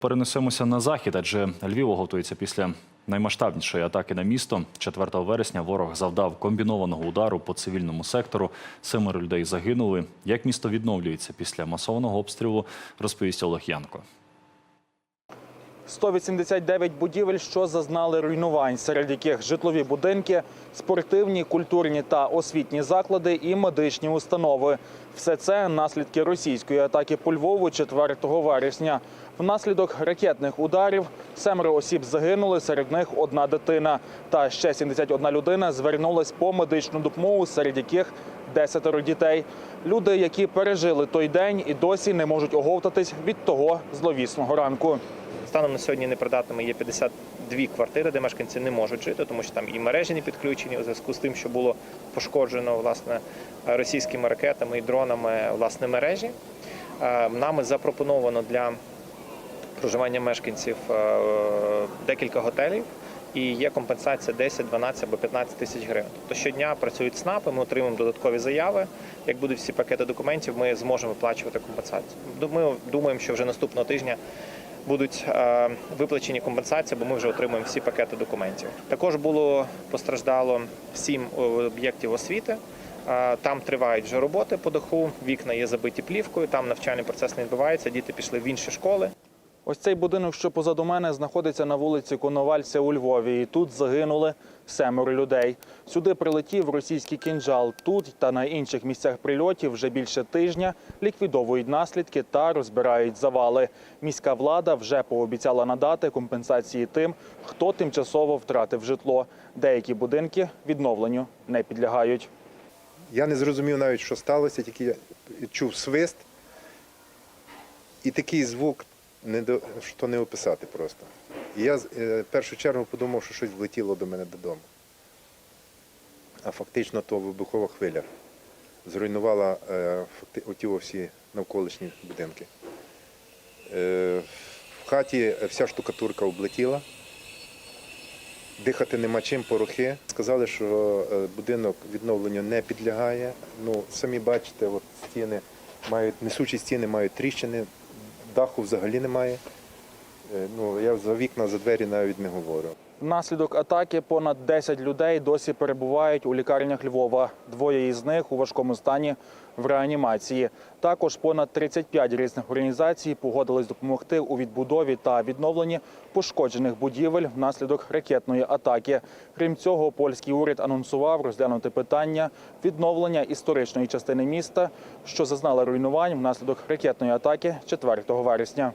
Перенесемося на захід, адже Львів готується після наймасштабнішої атаки на місто. 4 вересня ворог завдав комбінованого удару по цивільному сектору. Семеро людей загинули. Як місто відновлюється після масованого обстрілу, розповість Олег Янко. 189 будівель, що зазнали руйнувань, серед яких житлові будинки, спортивні, культурні та освітні заклади і медичні установи. Все це наслідки російської атаки по Львову 4 вересня. Внаслідок ракетних ударів семеро осіб загинули, серед них одна дитина. Та ще 71 людина звернулась по медичну допомогу, серед яких десятеро дітей. Люди, які пережили той день і досі не можуть оговтатись від того зловісного ранку. Станом на сьогодні непридатними є 52 квартири, де мешканці не можуть жити, тому що там і мережі не підключені у зв'язку з тим, що було пошкоджено власне російськими ракетами і дронами власне мережі. Е, Нами запропоновано для проживання мешканців е, декілька готелів. І є компенсація 10, 12 або 15 тисяч гривень. Тобто щодня працюють СНАПи, ми отримуємо додаткові заяви. Як будуть всі пакети документів, ми зможемо виплачувати компенсацію. Ми думаємо, що вже наступного тижня будуть е, виплачені компенсації, бо ми вже отримуємо всі пакети документів. Також було постраждало сім об'єктів освіти. Е, Там тривають вже роботи по даху, вікна є забиті плівкою, там навчальний процес не відбувається, діти пішли в інші школи. Ось цей будинок, що позаду мене, знаходиться на вулиці Коновальця у Львові. І тут загинули семеро людей. Сюди прилетів російський кінжал. Тут та на інших місцях прильотів вже більше тижня ліквідовують наслідки та розбирають завали. Міська влада вже пообіцяла надати компенсації тим, хто тимчасово втратив житло. Деякі будинки відновленню не підлягають. Я не зрозумів навіть, що сталося, тільки чув свист і такий звук, не до, що не описати просто. І я е, в першу чергу подумав, що щось влетіло до мене додому. А фактично то вибухова хвиля зруйнувала е, оті всі навколишні будинки. Е, в хаті вся штукатурка облетіла. Дихати нема чим, порохи. Сказали, що е, будинок відновленню не підлягає. Ну, самі бачите, от стіни мають, несучі стіни мають тріщини, даху взагалі немає. Е, Ну, я за вікна, за двері навіть не говорю. Внаслідок атаки понад 10 людей досі перебувають у лікарнях Львова. Двоє із них у важкому стані в реанімації. Також понад 35 різних організацій погодились допомогти у відбудові та відновленні пошкоджених будівель внаслідок ракетної атаки. Крім цього, польський уряд анонсував розглянути питання відновлення історичної частини міста, що зазнала руйнувань внаслідок ракетної атаки 4 вересня.